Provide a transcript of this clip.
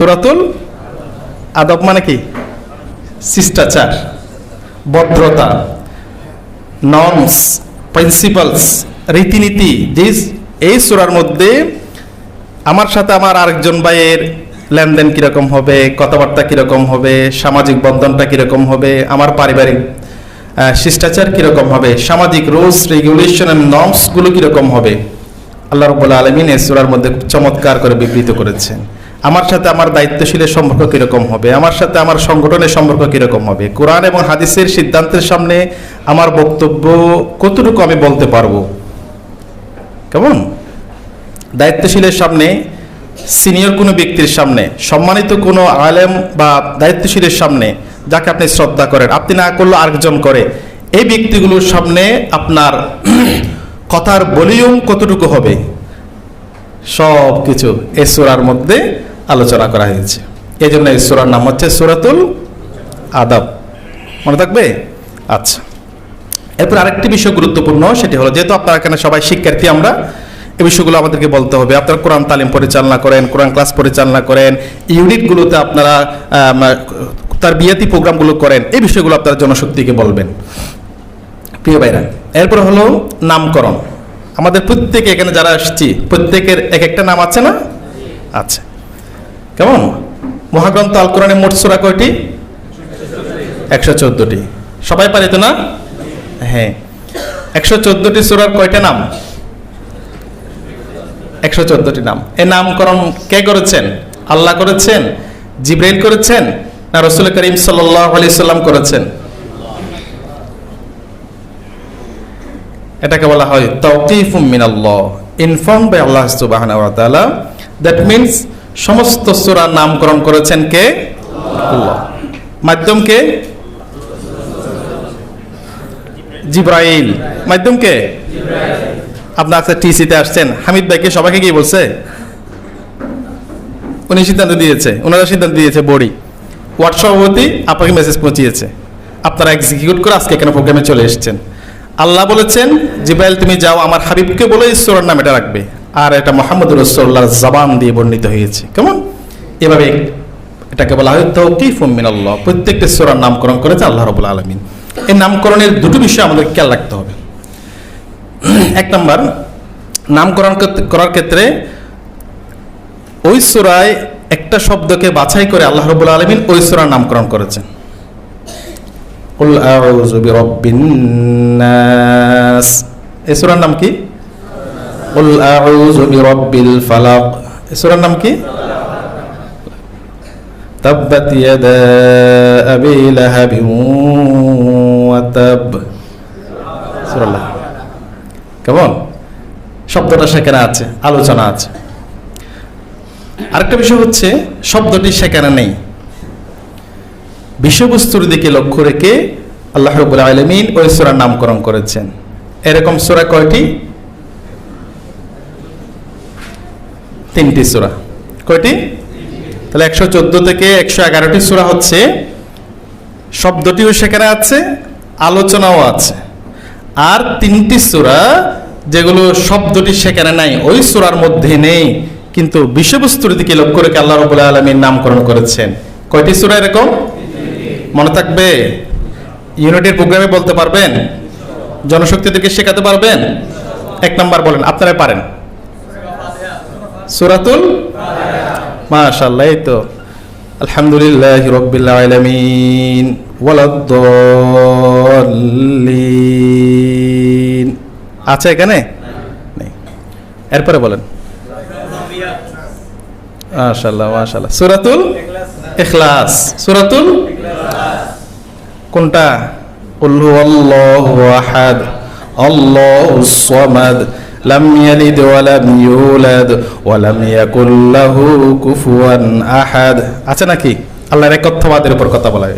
সুরাতুল আদব মানে কি? শিষ্টাচার, ভদ্রতা নর্মস প্রিন্সিপালস রীতিনীতি। যে এই সুরার মধ্যে আমার সাথে আমার আরেকজন ভাইয়ের লেনদেন কীরকম হবে, কথাবার্তা কীরকম হবে, সামাজিক বন্ধনটা কীরকম হবে, আমার পারিবারিক শিষ্টাচার কীরকম হবে, সামাজিক রুলস রেগুলেশন অ্যান্ড নর্মসগুলো কীরকম হবে। আল্লাহ রবুল্লা আলমিন এই সুরার মধ্যে চমৎকার করে বিবৃত করেছেন। আমার সাথে আমার দায়িত্বশীলের সম্পর্ক কীরকম হবে? আমার সাথে আমার সংগঠনের সম্পর্ক কীরকম হবে? কোরআন এবং হাদিসের সিদ্ধান্তের সামনে আমার বক্তব্য কতটুকু আমি বলতে পারব? কেমন? দায়িত্বশীলের সামনে, সিনিয়র কোনো ব্যক্তির সামনে, সম্মানিত কোনো আলেম বা দায়িত্বশীলের সামনে যাকে আপনি শ্রদ্ধা করেন, আপনি না করলে আরেকজন করে, এই ব্যক্তিগুলোর সামনে আপনার কথার ভলিউম কতটুকু হবে? সব কিছু সুরার মধ্যে আলোচনা করা হয়েছে। এই জন্য এই সুরার নাম হচ্ছে সুরাতুল আদাব। মনে থাকবে? আচ্ছা। এরপর আরেকটি বিষয় গুরুত্বপূর্ণ, সেটি হলো যেহেতু আপনারা এখানে সবাই শিক্ষার্থী, আমরা এই বিষয়গুলো আমাদেরকে বলতে হবে। আপনারা কোরআন তালিম পরিচালনা করেন, কোরআন ক্লাস পরিচালনা করেন, ইউনিটগুলোতে আপনারা তার বিয়াতি প্রোগ্রামগুলো করেন, এই বিষয়গুলো আপনারা জনশক্তিকে বলবেন। প্রিয় ভাইরা, এরপর হলো নামকরণ। আমাদের প্রত্যেকে এখানে যারা আসছি প্রত্যেকের এক একটা নাম আছে না? আচ্ছা কেমন? মহাগ্রন্থ আল কোরআনে মোট সূরা কয়টি? একশো চোদ্দটি। সবাই পারে তো না? হ্যাঁ। একশো চোদ্দটি সুরার কয়টা নাম? একশো চোদ্দটি নাম। এ নামকরণ কে করেছেন? আল্লাহ করেছেন? জিব্রাইল করেছেন? না রসুল করিম সাল্লাম করেছেন? এটাকে বলা হয় তৌকিফুম মিনাল্লাহ। ইনফর্ম বাই আল্লাহ তাআলা। দ্যাট মিন্স সমস্ত সূরার নামকরণ করেছেন কে? মাধ্যম কে? জিব্রাইল। মাধ্যম কে? আপনার কাছে টিসিতে আসছেন। হামিদ ভাইকে সবাইকে কি বলছে? উনি সিদ্ধান্ত দিয়েছে। ওনারা সিদ্ধান্ত দিয়েছে বডি। ওয়ার্ড সভাপতি আপনাকে মেসেজ পৌঁছিয়েছে। আপনারা এক্সিকিউট করে আজকে এখানে প্রোগ্রামে চলে এসেছেন। আল্লাহ বলেছেন, জিব্রাইল, তুমি যাও, আমার হাবিবকে বলে ঈশ্বরের নাম এটা রাখবে। আর এটা মোহাম্মদ রসোল্লার জবান দিয়ে বর্ণিত হয়েছে। কেমন? এভাবে এটাকে বলা হয় তৌকিফ মিনাল্লাহ। প্রত্যেকটা সোরার নামকরণ করেছে আল্লাহ রবুল আলমিন। এই নামকরণের দুটো বিষয় আমাদের খেয়াল রাখতে হবে। এক নম্বর, নামকরণ করার ক্ষেত্রে ওই সোরায় একটা শব্দকে বাছাই করে আল্লাহ রবুল আলমিন ওই সোরার নামকরণ করেছেন। এই সোরার নাম কি? কেমন? শব্দটা সেখানে আছে আলোচনা আছে। আরেকটা বিষয় হচ্ছে শব্দটি সেখানে নেই। বিষয়বস্তুর দিকে লক্ষ্য রেখে আল্লাহ রবুল আলমিন ওই সুরার নামকরণ করেছেন। এরকম সুরা কয়টি? তিনটি সুরা। কয়টি? তাহলে একশো চোদ্দ থেকে একশো এগারোটি সুরা হচ্ছে, শব্দটিও সেখানে আছে, আলোচনাও আছে। আর তিনটি সুরা যেগুলো শব্দটি সেখানে নাই, ওই সুরার মধ্যে নেই, কিন্তু বিষয়বস্তুর দিকে লক্ষ্য রেখে আল্লাহ রবুল্লাহ আলমীর নামকরণ করেছেন। কয়টি সুরা এরকম? মনে থাকবে? ইউনিটের প্রোগ্রামে বলতে পারবেন? জনশক্তিদেরকে শেখাতে পারবেন? এক নাম্বার বলেন, আপনারা পারেন। সুরাতুল মাশাল্লাহ এই তো। আলহামদুলিল্লাহ রব্বিল আলামিন ওয়ালাদ্দাল্লিন আছে এখানে? নেই। এরপরে বলেন। মাশাল্লাহ মাশাল্লাহ সুরাতুল ইখলাস। সুরাতুল কোনটা? কুল আল্লাহু আহাদ, আল্লাহু সামাদ। لم يلد ولم يولد ولم يكن له كفوا احد আছে নাকি আল্লাহর একত্ববাদের উপর কথা বলা হয়